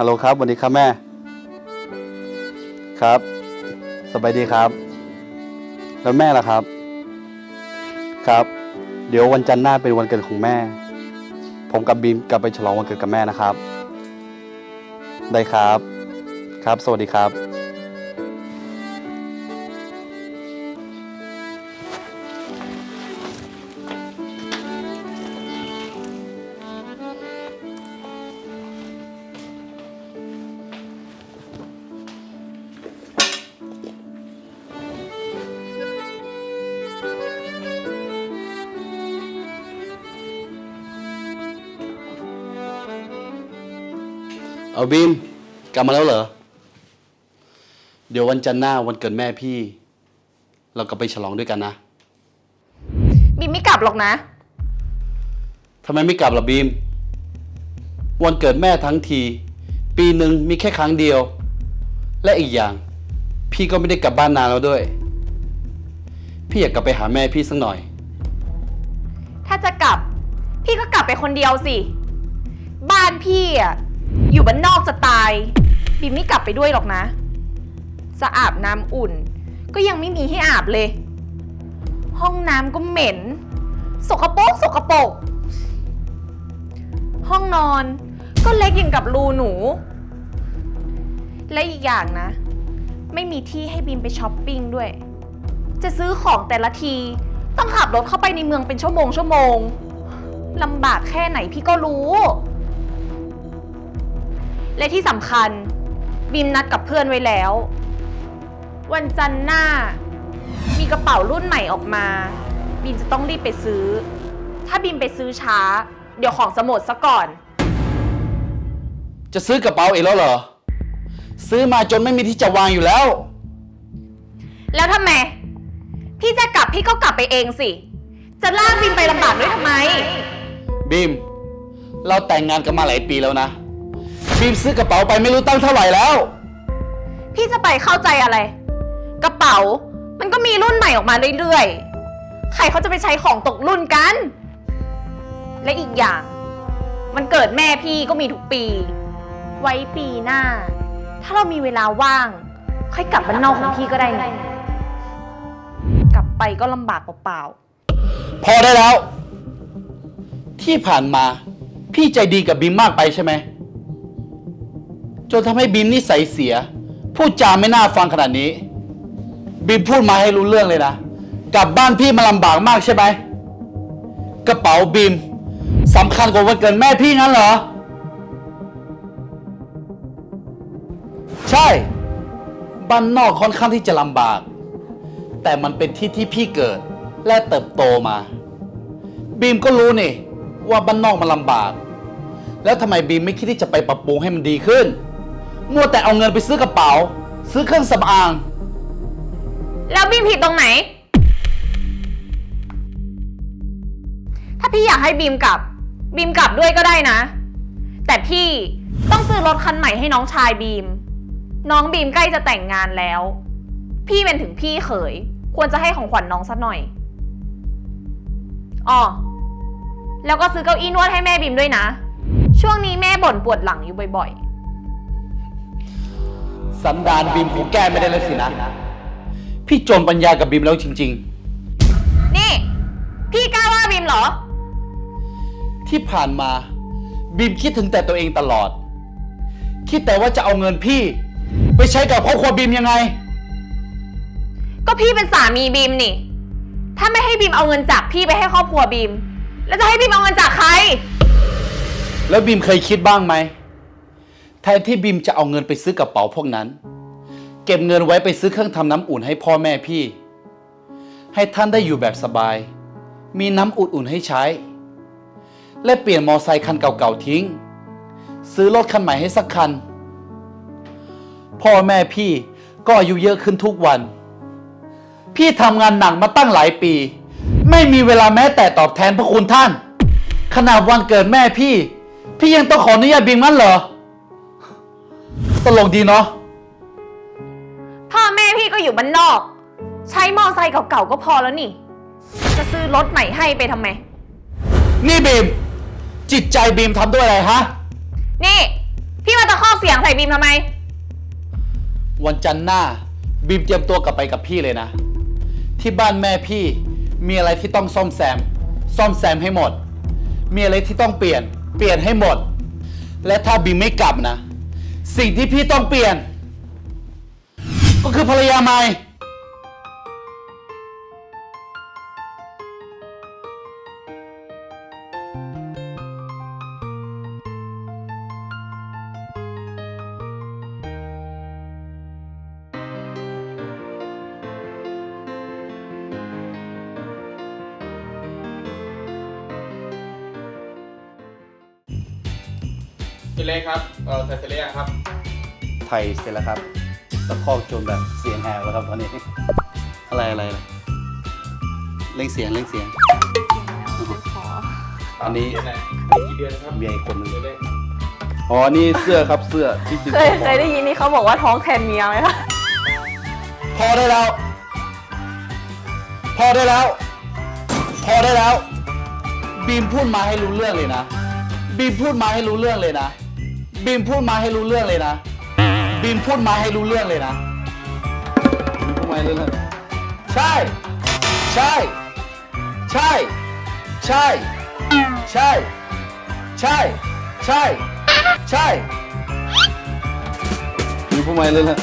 ฮัลโหลครับสวัสดีครับแม่ ครับ สบายดีครับ แล้วแม่ล่ะครับ ครับ เดี๋ยววันจันทร์หน้าเป็นวันเกิดของแม่ ผมกับบีมกลับไปฉลองวันเกิดกับแม่นะครับ ได้ครับ ครับ สวัสดีครับ เอาบีมกลับมาแล้วเหรอ เดี๋ยววันจันทร์หน้าวันเกิดแม่พี่ เราก็ไปฉลองด้วยกันนะ บีมไม่กลับหรอกนะ ทำไมไม่กลับล่ะบีม วันเกิดแม่ทั้งที ปีหนึ่งมีแค่ครั้งเดียว และอีกอย่าง พี่ก็ไม่ได้กลับบ้านนานแล้วด้วย พี่อยากกลับไปหาแม่พี่สักหน่อย ถ้าจะกลับ พี่ก็กลับไปคนเดียวสิ บ้านพี่อะ อยู่บ้านนอกจะตาย บีมไม่กลับไปด้วยหรอกนะ จะอาบน้ำอุ่น ก็ยังไม่มีให้อาบเลย ห้องน้ำก็เหม็น สกปรกสกปรกห้องนอนก็เล็กอย่างกับรูหนู และอีกอย่างนะ ไม่มีที่ให้บีมไปช้อปปิ้งด้วย จะซื้อของแต่ละที ต้องขับรถเข้าไปในเมืองเป็นชั่วโมงชั่วโมงลำบากแค่ไหนพี่ก็รู้ และที่สำคัญบีมนัดกับเพื่อนไว้แล้ว วันจันทร์หน้า มีกระเป๋ารุ่นใหม่ออกมา บีมจะต้องรีบไปซื้อ ถ้าบีมไปซื้อช้า เดี๋ยวของจะหมดซะก่อน จะซื้อกระเป๋าอีกแล้วเหรอ ซื้อมาจนไม่มีที่จะวางอยู่แล้ว แล้วทำไม พี่จะกลับพี่ก็กลับไปเองสิ จะลากบีมไปลำบากด้วยทำไม บีม เราแต่งงานกันมาหลายปีแล้วนะ บีมซื้อกระเป๋าไปไม่รู้ตั้งเท่าไหร่แล้ว พี่จะไปเข้าใจอะไร กระเป๋า มันก็มีรุ่นใหม่ออกมาเรื่อยๆ ใครเขาจะไปใช้ของตกรุ่นกัน และอีกอย่าง มันเกิดแม่พี่ก็มีทุกปี ไว้ปีหน้า ถ้าเรามีเวลาว่าง ค่อยกลับบ้านนอกของพี่ก็ได้นะกลับไปก็ลำบากเปล่าพอได้แล้ว ที่ผ่านมา พี่ใจดีกับบีมมากไปใช่ไหม จนทำให้บีมนิสัยเสีย พูดจาไม่น่าฟังขนาดนี้ บีมพูดมาให้รู้เรื่องเลยนะ กลับบ้านพี่มาลำบากมากใช่ไหม กระเป๋าบีมสำคัญกว่าวันเกิดแม่พี่งั้นเหรอ ใช่ บ้านนอกค่อนข้างที่จะลำบาก แต่มันเป็นที่ที่พี่เกิดและเติบโตมา บีมก็รู้นี่ ว่าบ้านนอกมันลำบาก แล้วทำไมบีมไม่คิดที่จะไปปรับปรุงให้มันดีขึ้น มัวแต่เอาเงินไปซื้อกระเป๋า ซื้อเครื่องสำอาง แล้วบีมผิดตรงไหน ถ้าพี่อยากให้บีมกลับ บีมกลับด้วยก็ได้นะ แต่พี่ต้องซื้อรถคันใหม่ให้น้องชายบีม น้องบีมใกล้จะแต่งงานแล้ว พี่เป็นถึงพี่เขย ควรจะให้ของขวัญน้องสักหน่อยอ๋อแล้วก็ซื้อเก้าอี้นวดให้แม่บีมด้วยนะ ช่วงนี้แม่บ่นปวดหลังอยู่บ่อย สันดานบีมคงแก้ไม่ได้แล้วสินะ พี่จนปัญญากับบีมแล้วจริงๆนี่ พี่กล้าว่าบีมเหรอ ๆ ที่ผ่านมาบีมคิดถึงแต่ตัวเองตลอด คิดแต่ว่าจะเอาเงินพี่ ไปใช้กับครอบครัวบีมยังไง ก็พี่เป็นสามีบีมนี่ ถ้าไม่ให้บีมเอาเงินจากพี่ไปให้ครอบครัวบีม แล้วจะให้บีมเอาเงินจากใคร แล้วบีมเคยคิดบ้างไหม แทนที่บีมจะเอาเงินไปซื้อกระเป๋าพวกนั้น เก็บเงินไว้ไปซื้อเครื่องทำน้ำอุ่นให้พ่อแม่พี่ ให้ท่านได้อยู่แบบสบาย มีน้ำอุ่นๆให้ใช้ และเปลี่ยนมอไซค์คันเก่าๆทิ้ง ซื้อรถคันใหม่ให้สักคัน พ่อแม่พี่ก็อายุเยอะขึ้นทุกวัน พี่ทำงานหนักมาตั้งหลายปี ไม่มีเวลาแม้แต่ตอบแทนพระคุณท่าน ขนาดวันเกิดแม่พี่ พี่ยังต้องขออนุญาตบีมงั้นเหรอ ตลกดีเนาะ พ่อแม่พี่ก็อยู่บ้านนอก ใช้มอไซค์เก่าๆก็พอแล้วนี่ จะซื้อรถใหม่ให้ไปทำไม นี่บีม จิตใจบีมทำด้วยอะไรฮะ นี่พพี่มาตะคอกเสียงใส่บีมทำไม วันจันทร์หน้า บีมเตรียมตัวกลับไปกับพี่เลยนะ ที่บ้านแม่พี่มีอะไรที่ต้องซ่อมแซม ซ่อมแซมให้หมด มีอะไรที่ต้องเปลี่ยน เปลี่ยนให้หมด และถ้าบีมไม่กลับนะ สิ่งที่พี่ต้องเปลี่ยน ก็คือภรรยาใหม่ พี่เล็กครับเออใส่เสร็จหรือยังครับ ไทยเสร็จแล้วครับตะคอกจนแบบเสียงแหบแล้วครับตอนนี้ อะไรอะไรอะไรเล่งเสียงเล่งเสียง อันนี้ เดือนไหนอีกกี่เดือนนะครับเบียร์อีกคนหนึงเดือนแรกอ๋อ นี่เสื้อครับเสื้อที่จริงเคยเคยได้ยินที่เขาบอกว่าท้องแทนเมียไหมคะพอได้แล้ว พอได้แล้ว พอได้แล้ว บีมพูดมาให้รู้เรื่องเลยนะ บีมพูดมาให้รู้เรื่องเลยนะ บีมพูดมาให้รู้เรื่องเลยนะ บีมพูดมาให้รู้เรื่องเลยนะบีมพูดมาให้รู้เรื่องใช่ ใช่ ใช่ ใช่ ใช่ ใช่ ใช่ ใช่บีมพูดมาให้รู้เรื่อง